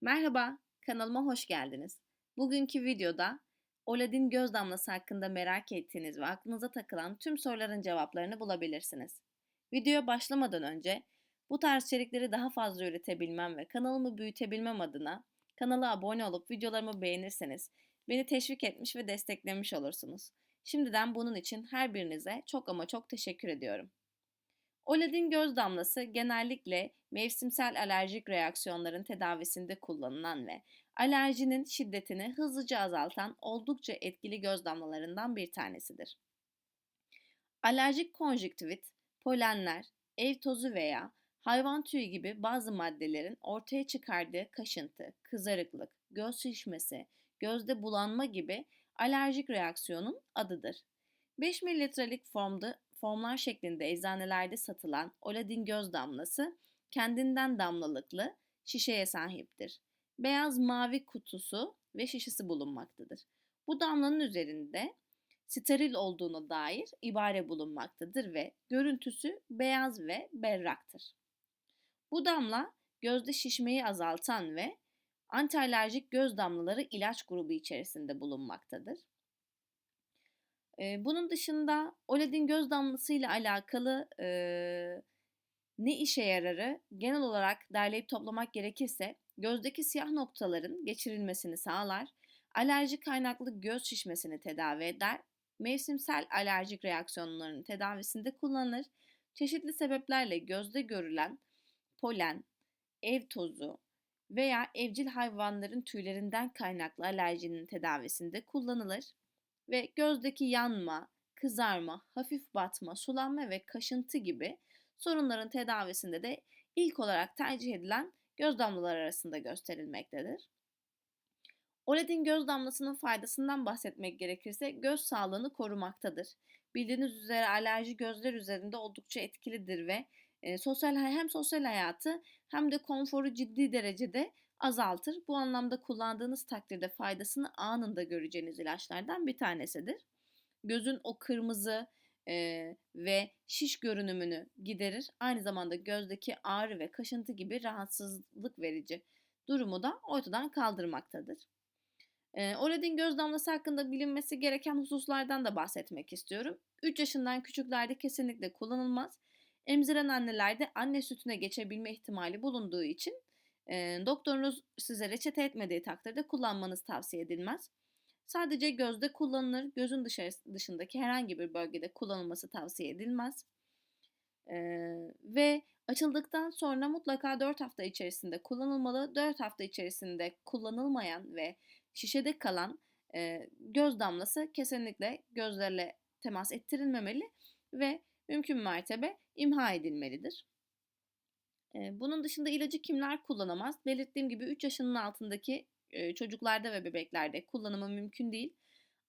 Merhaba, kanalıma hoş geldiniz. Bugünkü videoda Oladin göz damlası hakkında merak ettiğiniz ve aklınıza takılan tüm soruların cevaplarını bulabilirsiniz. Videoya başlamadan önce bu tarz içerikleri daha fazla üretebilmem ve kanalımı büyütebilmem adına kanala abone olup videolarımı beğenirseniz beni teşvik etmiş ve desteklemiş olursunuz. Şimdiden bunun için her birinize çok ama çok teşekkür ediyorum. Oladin göz damlası genellikle mevsimsel alerjik reaksiyonların tedavisinde kullanılan ve alerjinin şiddetini hızlıca azaltan oldukça etkili göz damlalarından bir tanesidir. Alerjik konjüktivit, polenler, ev tozu veya hayvan tüyü gibi bazı maddelerin ortaya çıkardığı kaşıntı, kızarıklık, göz şişmesi, gözde bulanma gibi alerjik reaksiyonun adıdır. 5 mililitrelik formda formlar şeklinde eczanelerde satılan Oladin göz damlası kendinden damlalıklı şişeye sahiptir. Beyaz mavi kutusu ve şişesi bulunmaktadır. Bu damlanın üzerinde steril olduğuna dair ibare bulunmaktadır ve görüntüsü beyaz ve berraktır. Bu damla gözde şişmeyi azaltan ve antialerjik göz damlaları ilaç grubu içerisinde bulunmaktadır. Bunun dışında Oladin göz damlası ile alakalı e, ne işe yararı? Genel olarak derleyip toplamak gerekirse gözdeki siyah noktaların geçirilmesini sağlar, alerji kaynaklı göz şişmesini tedavi eder, mevsimsel alerjik reaksiyonların tedavisinde kullanılır, çeşitli sebeplerle gözde görülen polen, ev tozu veya evcil hayvanların tüylerinden kaynaklı alerjinin tedavisinde kullanılır ve gözdeki yanma, kızarma, hafif batma, sulanma ve kaşıntı gibi sorunların tedavisinde de ilk olarak tercih edilen göz damlaları arasında gösterilmektedir. Oledin göz damlasının faydasından bahsetmek gerekirse göz sağlığını korumaktadır. Bildiğiniz üzere alerji gözler üzerinde oldukça etkilidir ve e, sosyal hem sosyal hayatı hem de konforu ciddi derecede azaltır. Bu anlamda kullandığınız takdirde faydasını anında göreceğiniz ilaçlardan bir tanesidir. Gözün o kırmızı e, ve şiş görünümünü giderir. Aynı zamanda gözdeki ağrı ve kaşıntı gibi rahatsızlık verici durumu da ortadan kaldırmaktadır. E, Oradin göz damlası hakkında bilinmesi gereken hususlardan da bahsetmek istiyorum. 3 yaşından küçüklerde kesinlikle kullanılmaz. Emziren annelerde anne sütüne geçebilme ihtimali bulunduğu için doktorunuz size reçete etmediği takdirde kullanmanız tavsiye edilmez. Sadece gözde kullanılır, gözün dışındaki herhangi bir bölgede kullanılması tavsiye edilmez. Ve açıldıktan sonra mutlaka 4 hafta içerisinde kullanılmalı. 4 hafta içerisinde kullanılmayan ve şişede kalan göz damlası kesinlikle gözlerle temas ettirilmemeli ve mümkün mertebe imha edilmelidir. Bunun dışında ilacı kimler kullanamaz? Belirttiğim gibi 3 yaşının altındaki çocuklarda ve bebeklerde kullanımı mümkün değil.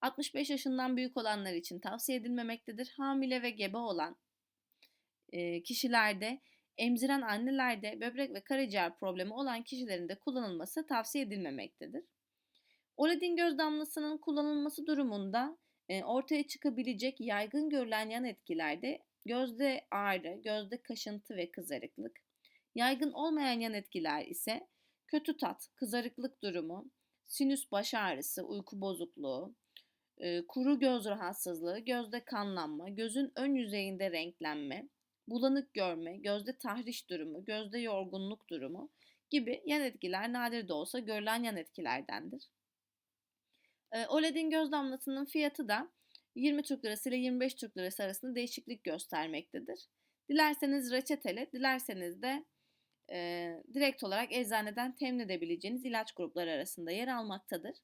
65 yaşından büyük olanlar için tavsiye edilmemektedir. Hamile ve gebe olan kişilerde, emziren annelerde, böbrek ve karaciğer problemi olan kişilerin de kullanılması tavsiye edilmemektedir. Oladin göz damlasının kullanılması durumunda ortaya çıkabilecek yaygın görülen yan etkilerde gözde ağrı, gözde kaşıntı ve kızarıklık, Yaygın olmayan yan etkiler ise kötü tat, kızarıklık durumu, sinüs baş ağrısı, uyku bozukluğu, kuru göz rahatsızlığı, gözde kanlanma, gözün ön yüzeyinde renklenme, bulanık görme, gözde tahriş durumu, gözde yorgunluk durumu gibi yan etkiler nadir de olsa görülen yan etkilerdendir. OLED'in göz damlasının fiyatı da 20 Türk Lirası ile 25 Türk Lirası arasında değişiklik göstermektedir. Dilerseniz reçeteli, dilerseniz de e, direkt olarak eczaneden temin edebileceğiniz ilaç grupları arasında yer almaktadır.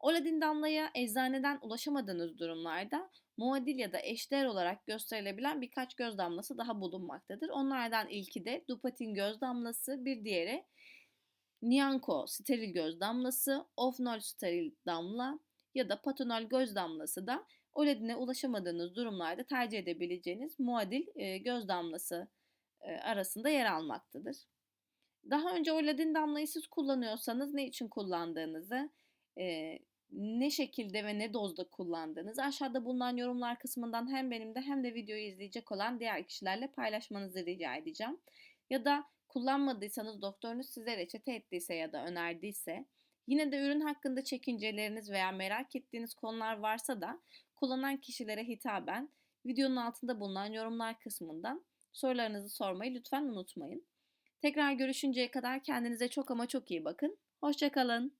Oladin damlaya eczaneden ulaşamadığınız durumlarda muadil ya da eşdeğer olarak gösterilebilen birkaç göz damlası daha bulunmaktadır. Onlardan ilki de Dupatin göz damlası, bir diğeri Nianco steril göz damlası, Ofnol steril damla ya da Patonol göz damlası da Oladin'e ulaşamadığınız durumlarda tercih edebileceğiniz muadil göz damlası arasında yer almaktadır. Daha önce Oladin damlayı siz kullanıyorsanız ne için kullandığınızı, e, ne şekilde ve ne dozda kullandığınızı aşağıda bulunan yorumlar kısmından hem benim de hem de videoyu izleyecek olan diğer kişilerle paylaşmanızı rica edeceğim. Ya da Kullanmadıysanız doktorunuz size reçete ettiyse ya da önerdiyse, yine de ürün hakkında çekinceleriniz veya merak ettiğiniz konular varsa da kullanan kişilere hitaben videonun altında bulunan yorumlar kısmından sorularınızı sormayı lütfen unutmayın. Tekrar görüşünceye kadar kendinize çok ama çok iyi bakın. Hoşçakalın.